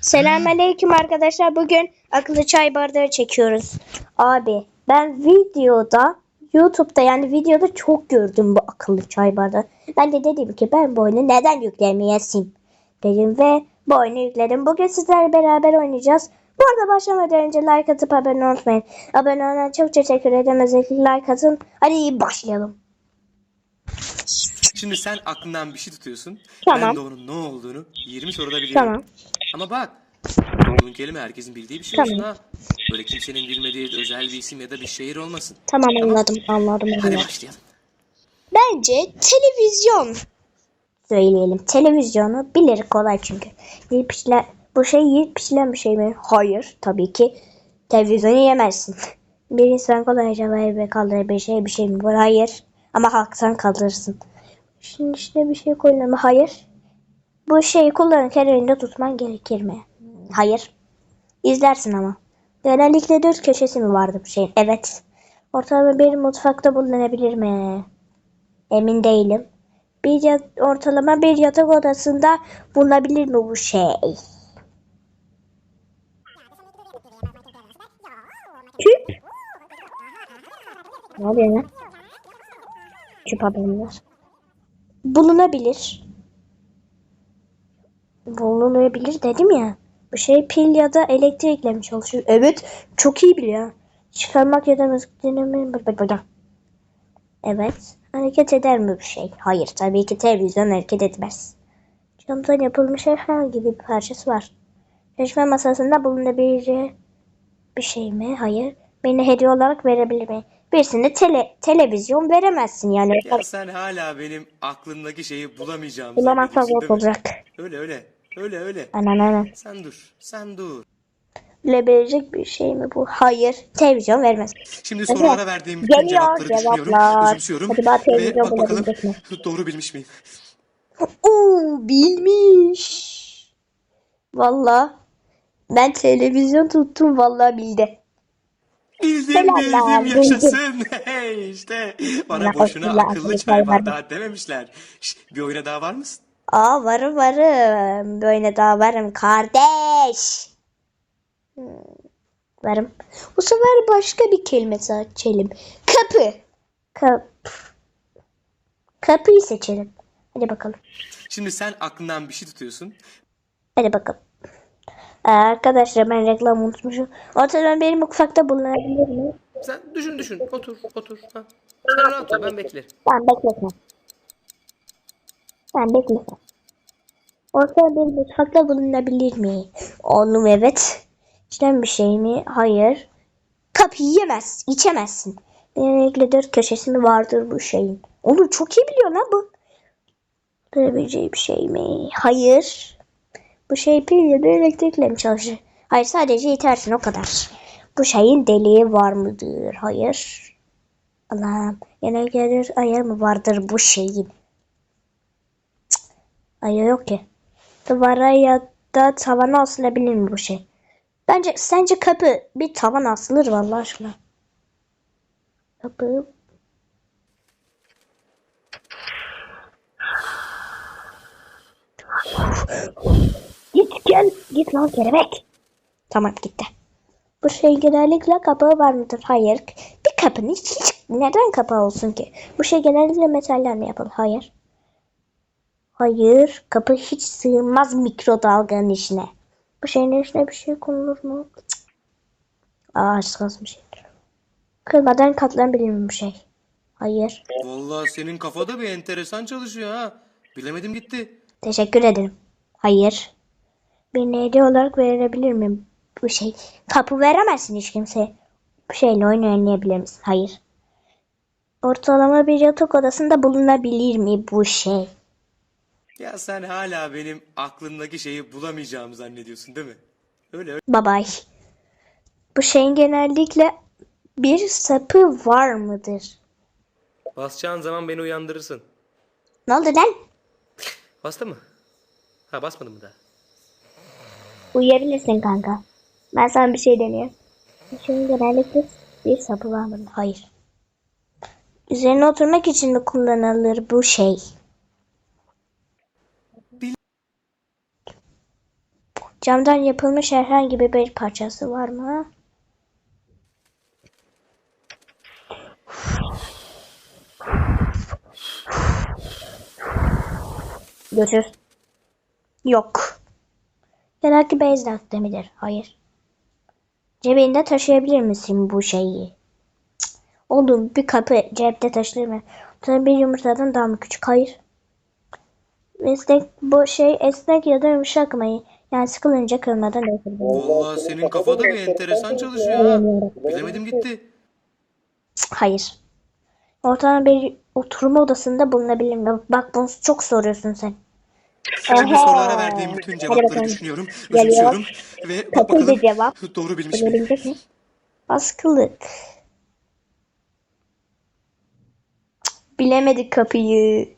Selamünaleyküm arkadaşlar. Bugün akıllı çay bardağı çekiyoruz. Abi ben videoda YouTube'da yani videoda çok gördüm bu akıllı çay bardağı. Ben de dedim ki ben bu oyunu neden yüklemeyesim dedim ve bu oyunu yükledim. Bugün sizlerle beraber oynayacağız. Bu arada başlamadan önce like atıp abone unutmayın. Abone olana çok teşekkür ederim. Özellikle like atın. Hadi başlayalım. Şimdi sen aklından bir şey tutuyorsun. Tamam. Ben de onun ne olduğunu 20 soruda biliyorum. Tamam. Ama bak. Bunun kelime herkesin bildiği bir şey Tamam. olsun ha. Böyle kimsenin bilmediği özel bir isim ya da bir şehir olmasın. Tamam anladım anladım Hadi anladım. başlayalım. Bence televizyon söyleyelim. Televizyonu bilir kolay çünkü. Yiyip pişilen, bu şey yiyip pişilen bir şey mi? Hayır tabii ki. Televizyonu yemezsin. Bir insan kolayca ve kaldırır bir şey bir şey mi var? Hayır. Ama halktan kaldırırsın. Şimdi işte bir şey koyulur mu? Hayır. Bu şeyi kullanırken elinde tutman gerekir mi? Hayır. İzlersin ama. Genellikle dört köşesi mi vardı bu şeyin? Evet. Ortalama bir mutfakta bulunabilir mi? Emin değilim. Bir yat- ortalama bir yatak odasında bulunabilir mi bu şey? Küp. Ne oluyor lan? Küp haberler. Bulunabilir. Bulunabilir dedim ya. Bu şey pil ya da elektrikle mi çalışıyor? Evet. Çok iyi biliyor. Çıkarmak ya da müzik dinlemeyi... Evet. Hareket eder mi bir şey? Hayır. Tabii ki televizyon hareket etmez. Camdan yapılmış herhangi bir parçası var. Çalışma masasında bulunabileceği bir şey mi? Hayır. Beni hediye olarak verebilir mi? Birisine tele, televizyon veremezsin yani. Ya sen hala benim aklımdaki şeyi bulamayacağım. Bulamazsan yok olacak. Öyle öyle. Öyle öyle. Anan anan. Sen dur. Sen dur. Bilebilecek bir şey mi bu? Hayır. Televizyon vermez. Şimdi sorulara verdiğim bütün Geliyor cevapları düşünüyorum. cevaplar. Özümsüyorum. Hadi bak Ve televizyon bak bakalım bulabilecek mi? doğru bilmiş miyim? Oo bilmiş. Valla. Ben televizyon tuttum valla bildi. Bildim Helal bildim lan, yaşasın. Hey işte bana Ya, boşuna akıllı, akıllı çay bardağı dememişler. Şş, bir oyuna daha var mısın? Aa varım varım. Böyle daha varım kardeş. Hmm, varım. Bu sefer başka bir kelime seçelim. Kapı. Kap. Kapıyı seçelim. Hadi bakalım. Şimdi sen aklından bir şey tutuyorsun. Hadi bakalım. Ee, arkadaşlar ben reklam unutmuşum. Ortadan benim mutfakta bulunabilir mi? Sen düşün düşün. Otur otur. Ha. Sen rahat ol ben beklerim. Ben bekletmem. Ben bekletmem. Ortada bir mutfakta bulunabilir mi? Oğlum evet. İçten bir şey mi? Hayır. Kapıyı yemez, içemezsin. Genellikle dört köşesi mi vardır bu şeyin? Onu çok iyi biliyor lan bu. Durabileceği bir şey mi? Hayır. Bu şey pille bir elektrikle mi çalışır? Hayır sadece itersin o kadar. Bu şeyin deliği var mıdır? Hayır. Allah'ım. Gelir ayağı mı vardır bu şeyin? Ayağı yok ki. Duvara ya da tavana asılabilir mi bu şey? Bence sence kapı bir tavan asılır vallahi aşkına. Kapı. Git gel. Git lan kelebek. Tamam gitti. Bu şey genellikle kapağı var mıdır? Hayır. Bir kapının hiç neden kapağı olsun ki? Bu şey genellikle metallerle yapılır. Hayır. Hayır. Kapı hiç sığmaz mikrodalganın içine. Bu şeyin içine bir şey konulur mu? Cık. Aa bir şey. Kırmadan katlanabilir mi bu şey? Hayır. Vallahi senin kafada bir enteresan çalışıyor ha. Bilemedim gitti. Teşekkür ederim. Hayır. Bir hediye olarak verilebilir mi bu şey? Kapı veremezsin hiç kimseye. Bu şeyle oyun oynayabilir misin? Hayır. Ortalama bir yatak odasında bulunabilir mi bu şey? Ya sen hala benim aklımdaki şeyi bulamayacağımı zannediyorsun değil mi? Öyle öyle. Bye bye. Bu şeyin genellikle bir sapı var mıdır? Basacağın zaman beni uyandırırsın. Ne oldu lan? Bastı mı? Ha basmadım mı daha? Uyuyabilirsin kanka. Ben sana bir şey demiyorum. Bu şeyin genellikle bir sapı var mıdır? Hayır. Üzerine oturmak için mi kullanılır bu şey? Camdan yapılmış herhangi bir parçası var mı? Götür. Yok. Genellikle beyaz renkte midir? Hayır. Cebinde taşıyabilir misin bu şeyi? Cık. Oğlum bir kapı cepte taşınır mı? Tabii bir yumurtadan daha mı küçük? Hayır. Esnek bu şey esnek ya da yumuşak mı? Yani sıkılınca kırmadan ötürü. Vallahi senin kafada bir enteresan çalışıyor ha. Bilemedim gitti. Hayır. Ortalama bir oturma odasında bulunabilir mi? Bak bunu çok soruyorsun sen. Şimdi Ehe. sorulara verdiğim bütün cevapları düşünüyorum, özümsüyorum ve bak Kapıydı bakalım cevap. doğru bilmiş miyim? Bulabilecek mi? Askılık. Cık, Bilemedik kapıyı.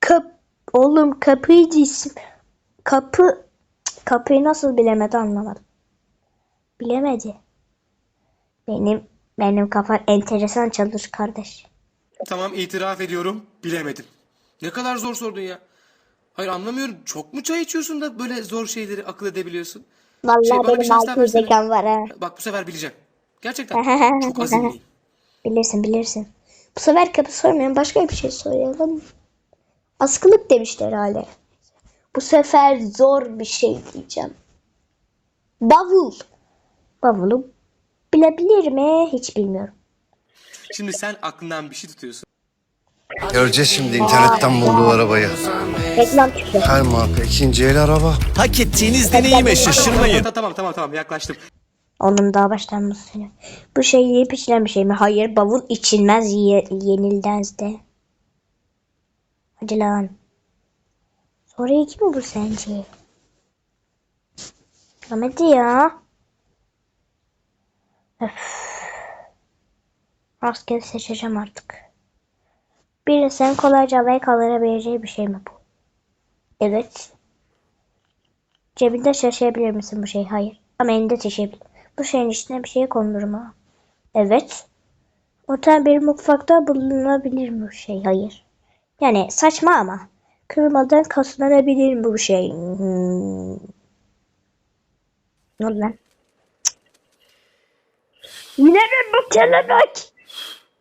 Kap Oğlum kapıydı isim. Kapı kapıyı nasıl bilemedi anlamadım. Bilemedi. Benim benim kafam enteresan çalışır kardeş. Tamam itiraf ediyorum, bilemedim. Ne kadar zor sordun ya. Hayır anlamıyorum. Çok mu çay içiyorsun da böyle zor şeyleri akıl edebiliyorsun? Vallahi Şey, bana bir benim şans daha versene. zekam var ha. Bak bu sefer bileceğim. Gerçekten çok azimliyim. Bilirsin bilirsin. Bu sefer kapı sormayalım başka bir şey soralım. Askılık demişler herhalde. Bu sefer zor bir şey diyeceğim. Bavul. Bavulu bilebilir mi? Hiç bilmiyorum. Şimdi sen aklından bir şey tutuyorsun. Göreceğiz şimdi internetten bulduğu arabayı. Reklam çıktı. Her marka ikinci el araba. Hak ettiğiniz deneyime şaşırmayın. Ta- Tamam tamam tamam yaklaştım. Onun daha başlanması. Bu şey yiyip içilen bir şey mi? Hayır bavul içilmez ye yenilmez de. Hadi lan. Soru iki mi bu sence? Tamam hadi ya. Öf. Rastgele seçeceğim artık. Bir sen kolayca havaya kaldırabileceği bir şey mi bu? Evet. Cebinde taşıyabilir misin bu şey? Hayır. Ama elinde taşıyabilir. Bu şeyin içine bir şey konulur? Evet. Orta bir mutfakta bulunabilir mi bu şey? Hayır. Yani saçma ama. Kırmadan kaslanabilir mi bu şey? Hmm. Ne oldu lan? Yine mi bu kelebek?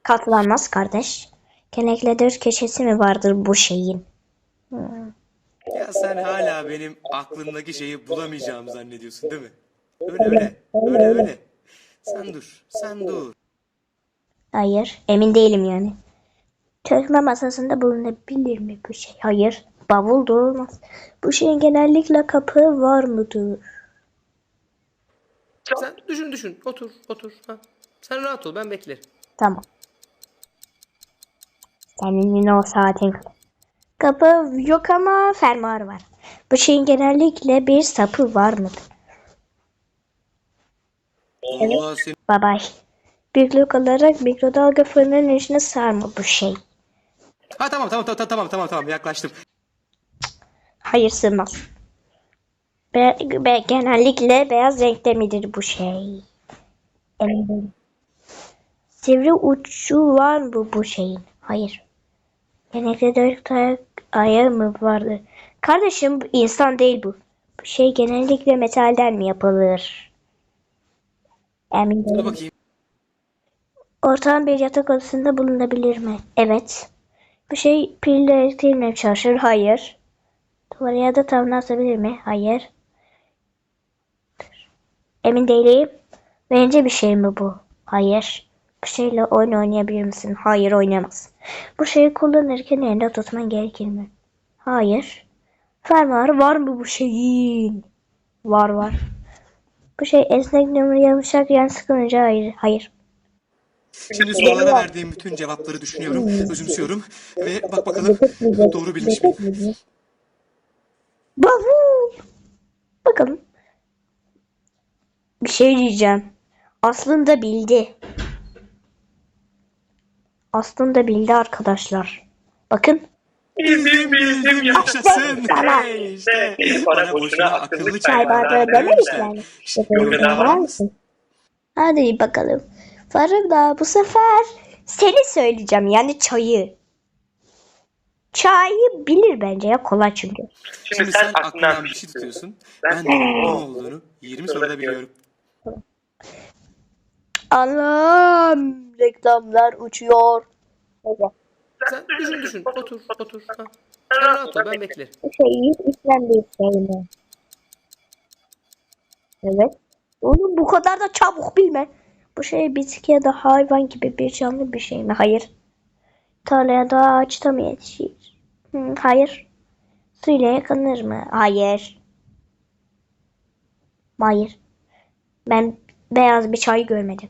Katlanmaz kardeş. Kenekle dört köşesi mi vardır bu şeyin? Ya sen hala benim aklımdaki şeyi bulamayacağımı zannediyorsun değil mi? Öyle öyle. Öyle öyle. Sen dur. Sen dur. Hayır. Emin değilim yani. Çalışma masasında bulunabilir mi bu şey? Hayır. Bavul da olmaz. Bu şeyin genellikle kapı var mıdır? Sen düşün düşün. Otur otur. Ha. Sen rahat ol ben beklerim. Tamam. Senin yine o saatin. Kapı yok ama fermuar var. Bu şeyin genellikle bir sapı var mıdır? Allah seni. Bye bye. Büyüklük olarak mikrodalga fırının içine sarma bu şey. Ha tamam tamam tamam tamam tamam tamam yaklaştım. Hayır sığmaz. Be, be- genellikle beyaz renkte midir bu şey? Değilim. Sivri ucu var mı bu şeyin? Hayır. Genellikle dört ayak ayağı mı vardı? Kardeşim bu insan değil bu. Bu şey genellikle metalden mi yapılır? Emin değilim. Ortağın bir yatak odasında bulunabilir mi? Evet. Bu şey pille elektriğiyle mi çalışır? Hayır. Duvara da tavana mi? Hayır. Emin değilim. Bence bir şey mi bu? Hayır. Bu şeyle oyun oynayabilir misin? Hayır oynayamaz. Bu şeyi kullanırken elinde tutman gerekir mi? Hayır. Fermuar var mı bu şeyin? Var var. Bu şey esnek numara yumuşak yan sıkılınca hayır. Hayır. Şimdi sorulara verdiğim bütün cevapları düşünüyorum, özümsüyorum ve bak bakalım doğru bilmiş miyim? Bavul. Bakalım. Bir şey diyeceğim. Aslında bildi. Aslında bildi arkadaşlar. Bakın. Bildim bildim yaşasın. Hey işte. Bana boşuna akıllı çay Çay bardağı bardağı dememiş dememişler. var mısın? Hadi bakalım. Faruk da bu sefer seni söyleyeceğim yani çayı. Çayı bilir bence ya kolay çünkü. Şimdi sen aklından bir şey tutuyorsun. Ben onun ne olduğunu 20 soruda biliyorum. Anam reklamlar uçuyor. Sen düşün düşün. Otur otur. Ha. Sen rahat ol ben beklerim. Şey yiyip içilen bir şey mi? Evet. Oğlum bu kadar da çabuk bilme. Bu şey bitki ya da hayvan gibi bir canlı bir şey mi? Hayır. Tarlaya da ağaçta mı yetişir? Hayır. Suyla yakınır mı? Hayır. Hayır. Ben beyaz bir çay görmedim.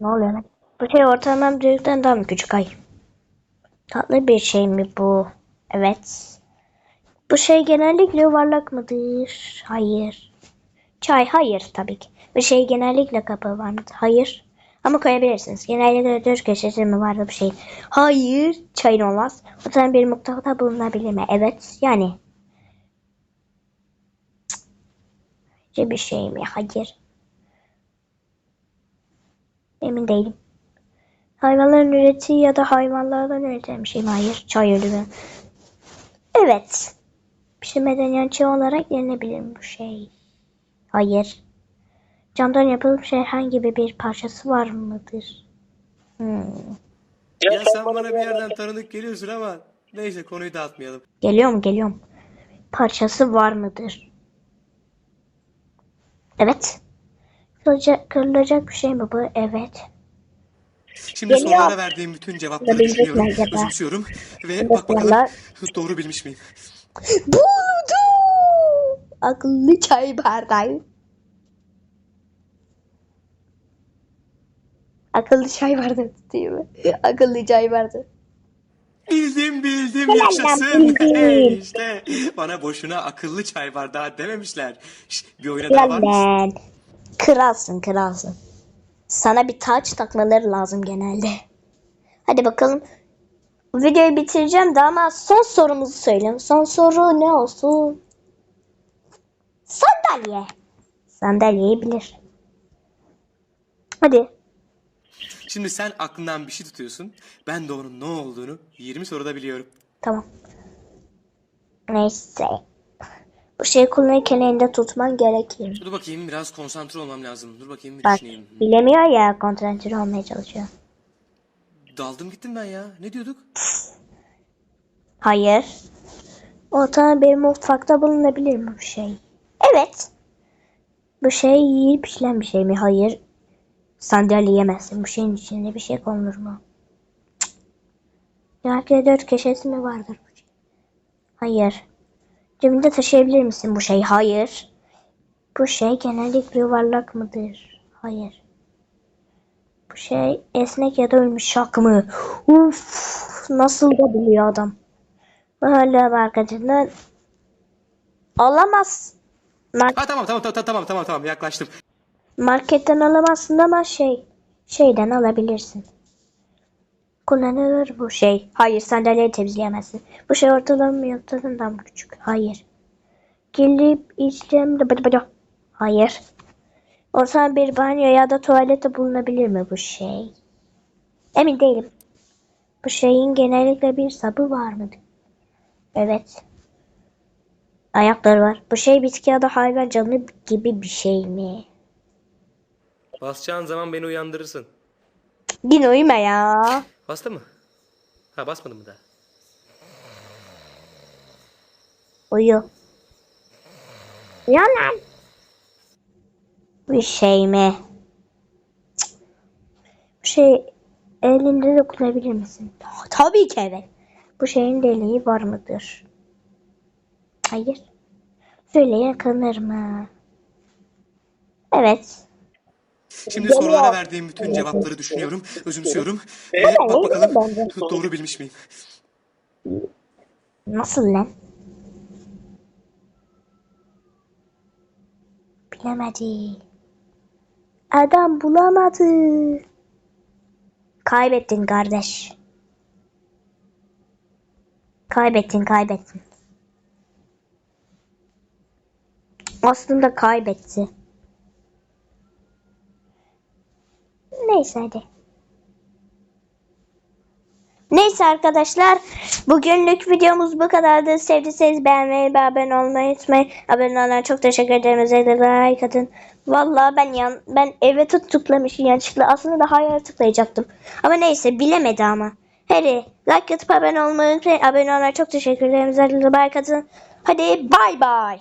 Ne oluyor lan? Bu şey ortalamam büyükten daha mı küçük? Hayır. Tatlı bir şey mi bu? Evet. Bu şey genellikle yuvarlak mıdır? Hayır. Çay hayır tabii ki. Bu şey genellikle kapağı var mıdır? Hayır. Ama koyabilirsiniz. Genellikle dört köşesi mi vardı bu şey? Hayır. Çayın olmaz. Oturan bir mutfakta bulunabilir mi? Evet. Yani. Cık. bir şey mi? Hayır. Emin değilim. Hayvanların üretiği ya da hayvanlardan üretilen bir şey mi? Hayır. Çay ölümü. Evet. Pişirmeden yançı olarak yenilebilir mi bu şey? Hayır. Camdan yapılmış herhangi bir bir parçası var mıdır? Hmm. Ya sen bana bir yerden tanıdık geliyorsun ama neyse konuyu dağıtmayalım. Geliyor mu? Geliyor mu? Parçası var mıdır? Evet. Kırılacak, kırılacak bir şey mi bu? Evet. Şimdi Geliyor. sorulara verdiğim bütün cevapları Bilecek düşünüyorum, acaba? özümsüyorum ve bak bakalım sorular- doğru bilmiş miyim? Buldu! Akıllı çay bardağı. Akıllı çay bardağı değil mi? Akıllı çay bardağı. Bildim bildim Helal lan, yaşasın. bildin. Hey, işte bana boşuna akıllı çay bardağı dememişler. Şş, bir oyuna daha var mısın? lan. Kralsın kralsın. Sana bir taç takmaları lazım genelde. Hadi bakalım. Videoyu bitireceğim de ama son sorumuzu söyleyeyim. Son soru ne olsun? Sandalye. Sandalyeyi bilir. Hadi. Şimdi sen aklından bir şey tutuyorsun. Ben de onun ne olduğunu 20 soruda biliyorum. Tamam. Neyse. Bu şeyi kullanırken elinde tutman gerekir. Dur bakayım biraz konsantre olmam lazım. Dur bakayım bir Bak düşüneyim. bilemiyor ya konsantre olmaya çalışıyor. Daldım gittim ben ya. Ne diyorduk? Hayır. Ortada bir mutfakta bulunabilir mi bu şey? Evet. Bu şey yiyip pişiren bir şey mi? Hayır. Sandalye yemezsin. Bu şeyin içinde bir şey konulur mu? Cık. Genellikle dört köşesi mi vardır bu şey? Hayır. Cebinde taşıyabilir misin bu şey? Hayır. Bu şey genellikle yuvarlak mıdır? Hayır. Bu şey esnek ya da yumuşak mı? Uf, nasıl da biliyor adam. Hala arkadaşından alamaz. Mar- Ha tamam tamam tamam tamam tamam tamam yaklaştım. marketten alamazsın ama şey şeyden alabilirsin. Kullanılır bu şey. Hayır sandalyeyi temizleyemezsin. Bu şey ortalama yaptığından mı küçük? Hayır. Gelip bıdı. Hayır. Ortam bir banyo ya da tuvalette bulunabilir mi bu şey? Emin değilim. Bu şeyin genellikle bir sabı var mıdır? Evet. Ayakları var. Bu şey bitki ya da hayvan canlı gibi bir şey mi? Basacağın zaman beni uyandırırsın. Yine uyuma ya. Bastı mı? Ha basmadım mı daha? Uyu. Uyan lan. Bir şey mi? Cık. Bu şey elinde dokunabilir misin? Tabii ki evet. Bu şeyin deliği var mıdır? Hayır. Söyle yakınır mı? Evet. Şimdi sorulara verdiğim bütün cevapları düşünüyorum, özümsüyorum ve bak bakalım doğru bilmiş miyim? Nasıl lan? Bilemedi. Adam bulamadı. Kaybettin kardeş. Kaybettin kaybettin. Aslında kaybetti. Neyse hadi. Neyse arkadaşlar bugünlük videomuz bu kadardı. Sevdiyseniz beğenmeyi ve abone olmayı unutmayın. Abone olanlara çok teşekkür ederim. Özellikle like atın. Vallahi ben yan, ben eve tıklamışım yanlışlıkla. Aslında daha yere tıklayacaktım. Ama neyse bilemedi ama. Hadi like atıp abone olmayı unutmayın. Abone olanlara çok teşekkür ederim. Özellikle like atın. Hadi bay bay.